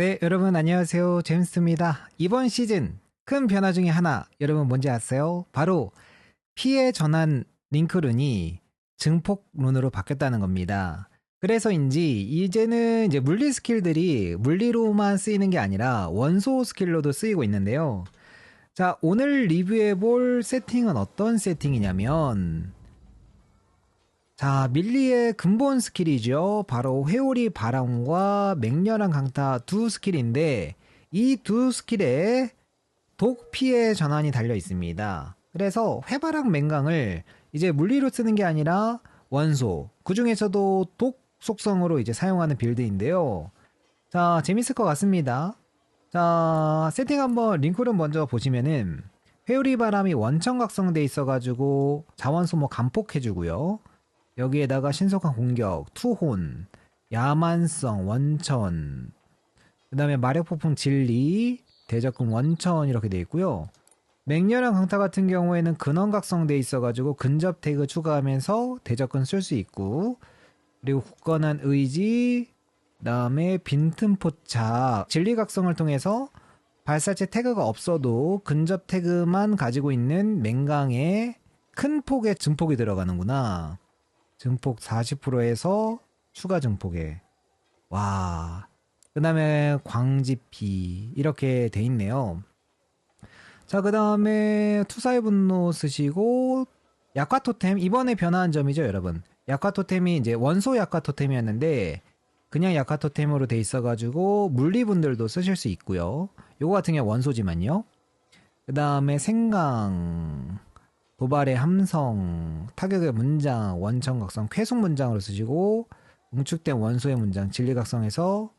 네, 여러분 안녕하세요. 제임스입니다. 이번 시즌 큰 변화 중에 하나 여러분 뭔지 아세요? 바로 피해 전환 링크룬이 증폭 룬으로 바뀌었다는 겁니다. 그래서인지 이제는 이제 물리 스킬들이 물리로만 쓰이는 게 아니라 원소 스킬로도 쓰이고 있는데요. 자, 오늘 리뷰해 볼 세팅은 어떤 세팅이냐면 자, 밀리의 근본 스킬이죠. 바로 회오리 바람과 맹렬한 강타 두 스킬인데 이 두 스킬에 독 피해 전환이 달려 있습니다. 그래서 회바랑 맹강을 이제 물리로 쓰는 게 아니라 원소, 그 중에서도 독 속성으로 이제 사용하는 빌드인데요. 자, 재밌을 것 같습니다. 자, 세팅 한번 링크를 먼저 보시면은 회오리 바람이 원천 각성돼 있어가지고 자원 소모 감폭해주고요. 여기에다가 신속한 공격, 투혼, 야만성, 원천, 그 다음에 마력폭풍 진리, 대적금 원천 이렇게 돼 있고요. 맹렬한 강타 같은 경우에는 근원각성 돼 있어가지고 근접 태그 추가하면서 대적근 쓸수 있고 그리고 굳건한 의지 그 다음에 빈틈 포착 진리각성을 통해서 발사체 태그가 없어도 근접 태그만 가지고 있는 맹강에 큰 폭의 증폭이 들어가는구나. 증폭 40%에서 추가 증폭에 와. 그다음에 광지피 이렇게 돼 있네요. 자, 그다음에 투사의 분노 쓰시고 약화 토템 이번에 변화한 점이죠, 여러분. 약화 토템이 이제 원소 약화 토템이었는데 그냥 약화 토템으로 돼 있어가지고 물리분들도 쓰실 수 있고요. 요거 같은 경우 원소지만요. 그 다음에 생강, 도발의 함성, 타격의 문장, 원천각성, 쾌속 문장으로 쓰시고 응축된 원소의 문장, 진리각성에서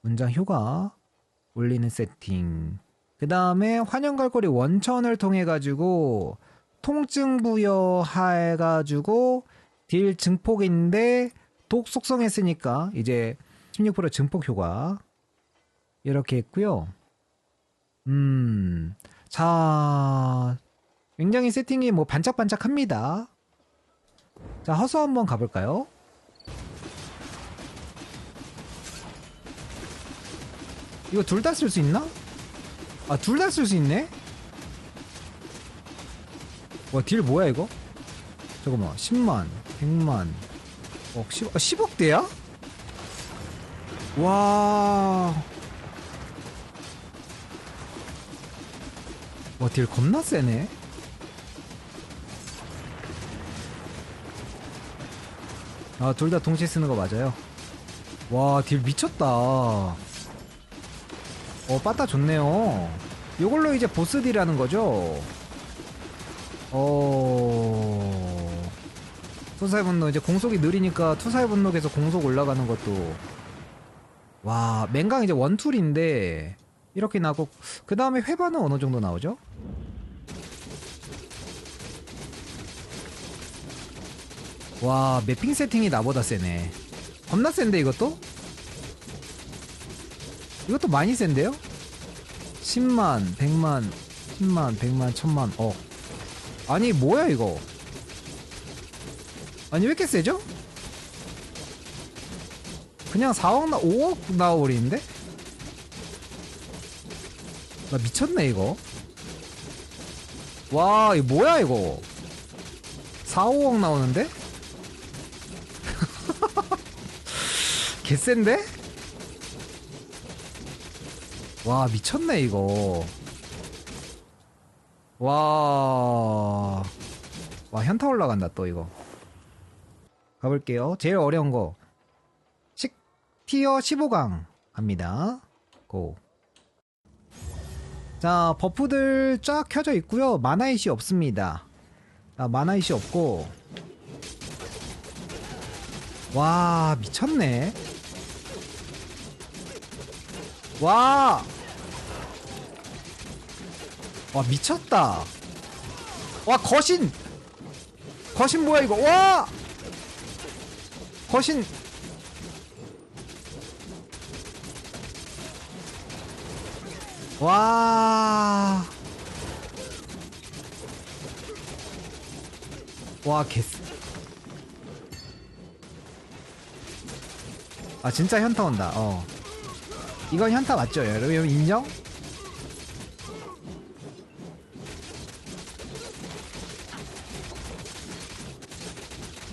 문장 효과 올리는 세팅. 그 다음에 환영갈고리 원천을 통해 가지고 통증 부여해 가지고 딜 증폭인데 독 속성했으니까 이제 16% 증폭 효과 이렇게 했고요. 음, 자, 굉장히 세팅이 뭐 반짝반짝합니다. 자, 허수 한번 가볼까요? 이거 둘 다 쓸 수 있나? 아, 둘 다 쓸 수 있네? 와, 딜 뭐야, 이거? 잠깐만, 10만, 100만, 어, 10, 어, 10억대야? 와. 와, 딜 겁나 세네. 아, 둘 다 동시에 쓰는 거 맞아요. 와, 딜 미쳤다. 어, 빠따 좋네요. 이걸로 이제 보스 딜하는 거죠? 어... 투사의 분노 이제 공속이 느리니까 투사의 분노 계속 공속 올라가는 것도 와 맹강 이제 원툴인데 이렇게 나고 그 다음에 회반은 어느 정도 나오죠? 와 매핑 세팅이 나보다 세네 겁나 센데 이것도? 이것도 많이 센데요? 10만 100만 10만 100만 1000만 어 아니 뭐야 이거 아니 왜 이렇게 세죠? 그냥 4억 나 5억 나와버리는데? 나 미쳤네 이거 와 이거 뭐야 이거 4, 5억 나오는데? 개센데? 와 미쳤네 이거. 와... 와 현타 올라간다 또 이거. 가볼게요. 제일 어려운 거. 식, 티어 15강 갑니다. 고. 자 버프들 쫙 켜져 있고요. 마나잇이 없습니다. 아, 마나잇이 없고. 와 미쳤네 와! 와 미쳤다 와 거신 거신 뭐야 이거 와 거신 와. 와, 개. 아, 진짜 현타 온다, 어. 이건 현타 맞죠? 여러분 인정?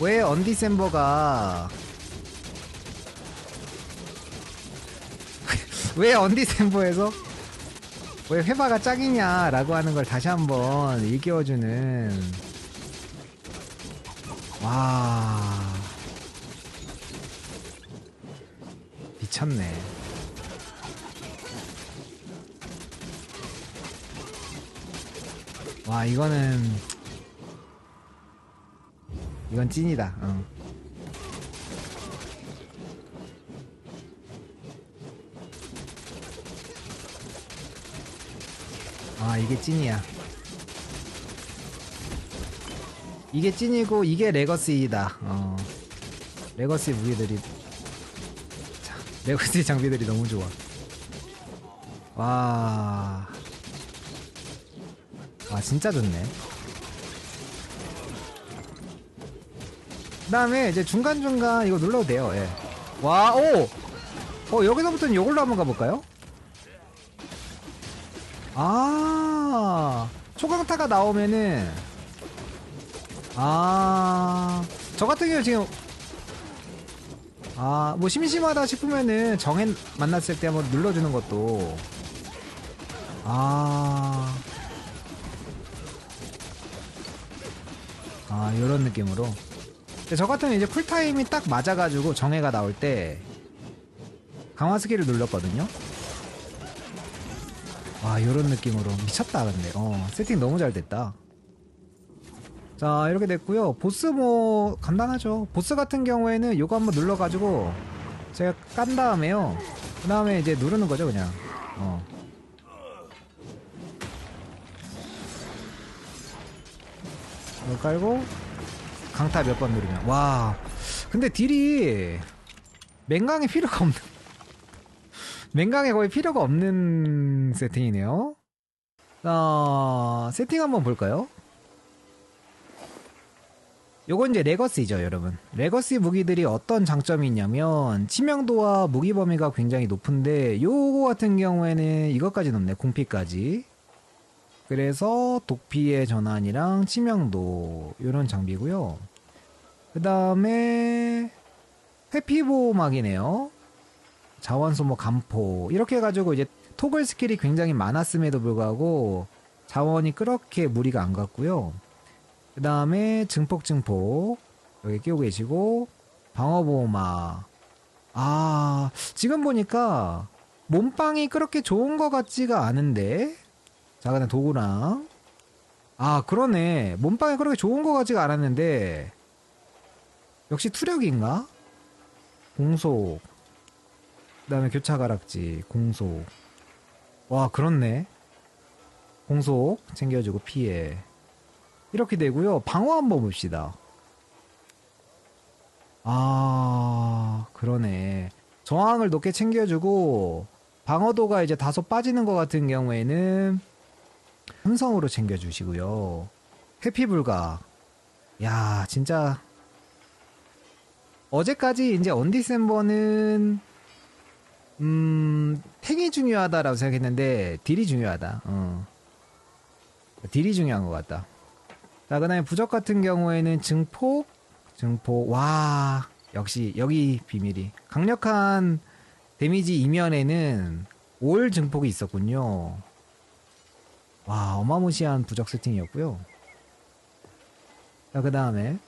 왜 언디셈버가 왜 언디셈버에서 왜 회바가 짱이냐라고 하는 걸 다시 한번 일깨워주는. 와. 미쳤네 와 이거는 이건 찐이다 어. 아 이게 찐이야 이게 찐이고 이게 레거시이다 어. 레거시 무기들이 자, 레거시 장비들이 너무 좋아 와. 와 진짜 좋네 그 다음에 이제 중간중간 이거 눌러도 돼요 예. 와 오! 어 여기서부터는 이걸로 한번 가볼까요? 아 초강타가 나오면은 아 저 같은 경우 지금 아 뭐 심심하다 싶으면은 정해 만났을 때 한번 눌러주는 것도 아 아, 요런 느낌으로. 근데 저 같은 이제 쿨타임이 딱 맞아가지고 정해가 나올 때 강화 스킬을 눌렀거든요. 와, 요런 느낌으로. 미쳤다, 근데. 어, 세팅 너무 잘 됐다. 자, 이렇게 됐고요 보스 뭐, 간단하죠. 보스 같은 경우에는 요거 한번 눌러가지고 제가 깐 다음에요. 그 다음에 이제 누르는 거죠, 그냥. 어. 이거 깔고 강타 몇 번 누르면. 와. 근데 딜이 맹강에 필요가 없는 맹강에 거의 필요가 없는 세팅이네요. 자 세팅 한번 볼까요? 요건 이제 레거시죠 여러분. 레거시 무기들이 어떤 장점이 있냐면 치명도와 무기 범위가 굉장히 높은데 요거 같은 경우에는 이것까지 높네 공피까지 그래서 독피의 전환이랑 치명도 이런 장비고요. 그 다음에 회피보호막이네요. 자원소모 감포 이렇게 해가지고 이제 토글 스킬이 굉장히 많았음에도 불구하고 자원이 그렇게 무리가 안 갔고요. 그 다음에 증폭 증폭 여기 끼고 계시고 방어보호막 아 지금 보니까 몸빵이 그렇게 좋은 것 같지가 않은데 자, 그다음 도구랑. 아, 그러네. 몸빵이 그렇게 좋은 거 같지가 않았는데. 역시 투력인가? 공속. 그 다음에 교차 가락지, 공속. 와, 그렇네. 공속 챙겨주고 피해. 이렇게 되고요. 방어 한번 봅시다. 아, 그러네. 저항을 높게 챙겨주고, 방어도가 이제 다소 빠지는 것 같은 경우에는 삼성으로 챙겨주시고요. 회피 불가. 야, 진짜. 어제까지 이제 언디셈버는, 음, 탱이 중요하다라고 생각했는데, 딜이 중요하다. 어. 딜이 중요한 것 같다. 자, 그 다음에 부적 같은 경우에는 증폭, 증폭, 와, 역시, 여기 비밀이. 강력한 데미지 이면에는 올 증폭이 있었군요. 와 어마무시한 부적 세팅이었고요. 자 그 다음에.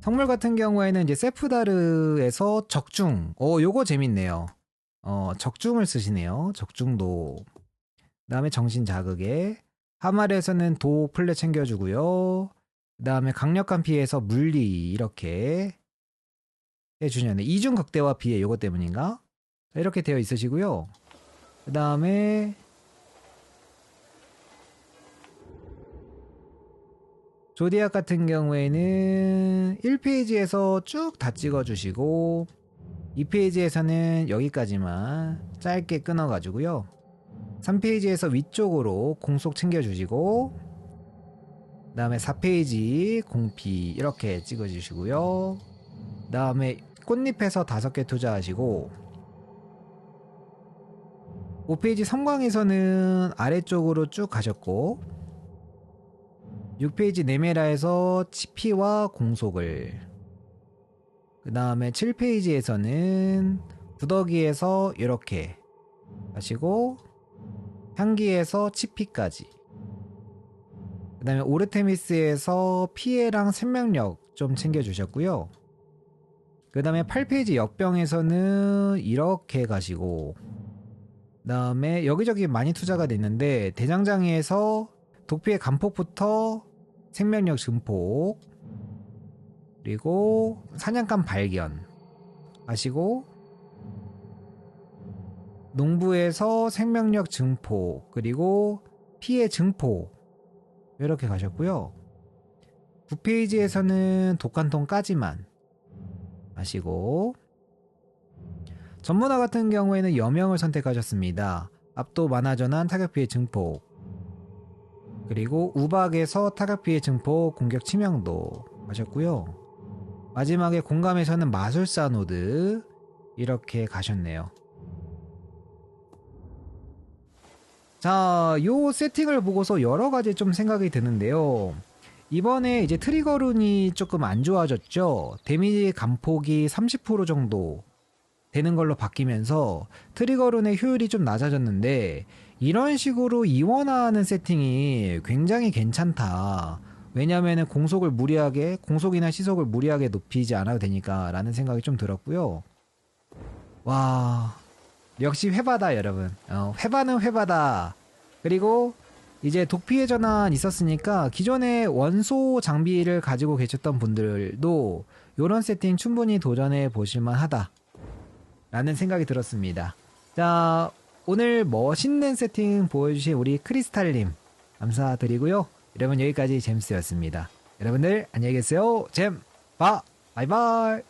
성물 같은 경우에는 이제 세프다르에서 적중. 어 요거 재밌네요. 어 적중을 쓰시네요. 적중도. 그 다음에 정신 자극에. 하말에서는 도 플레 챙겨주고요. 그 다음에 강력한 피해서 물리 이렇게 해주냐네. 이중 극대화 피해 요거 때문인가? 이렇게 되어 있으시고요 그 다음에 조디악 같은 경우에는 1페이지에서 쭉 다 찍어주시고 2페이지에서는 여기까지만 짧게 끊어가지고요. 3페이지에서 위쪽으로 공속 챙겨주시고 그 다음에 4페이지 공피 이렇게 찍어주시고요. 그 다음에 꽃잎에서 5개 투자하시고 5페이지 섬광에서는 아래쪽으로 쭉 가셨고 6페이지 네메라에서 치피와 공속을 그 다음에 7페이지에서는 구더기에서 이렇게 하시고 향기에서 치피까지. 그 다음에 오르테미스에서 피해랑 생명력 좀 챙겨주셨고요. 그 다음에 8페이지 역병에서는 이렇게 가시고 그 다음에 여기저기 많이 투자가 됐는데 대장장이에서 독피의 감폭부터 생명력 증폭 그리고 사냥감 발견 하시고 농부에서 생명력 증폭 그리고 피해 증폭 이렇게 가셨고요. 9페이지에서는 독한통까지만 하시고 전문화 같은 경우에는 여명을 선택하셨습니다. 압도 만화 전환 타격 피해 증폭 그리고 우박에서 타격 피해 증폭 공격 치명도 하셨고요. 마지막에 공감에서는 마술사 노드 이렇게 가셨네요. 자, 요 세팅을 보고서 여러 가지 좀 생각이 드는데요. 이번에 이제 트리거룬이 조금 안 좋아졌죠. 데미지 감폭이 30% 정도 되는 걸로 바뀌면서 트리거룬의 효율이 좀 낮아졌는데 이런 식으로 이원화하는 세팅이 굉장히 괜찮다. 왜냐면은 공속을 무리하게 공속이나 시속을 무리하게 높이지 않아도 되니까라는 생각이 좀 들었고요. 와 역시 회바다 여러분. 어, 회바는 회바다. 그리고 이제 독피해 전환 있었으니까 기존의 원소 장비를 가지고 계셨던 분들도 이런 세팅 충분히 도전해 보실만 하다. 라는 생각이 들었습니다. 자, 오늘 멋있는 세팅 보여주신 우리 크리스탈님 감사드리고요. 여러분 여기까지 잼스였습니다. 여러분들 안녕히 계세요. 잼, 바, 바이바이.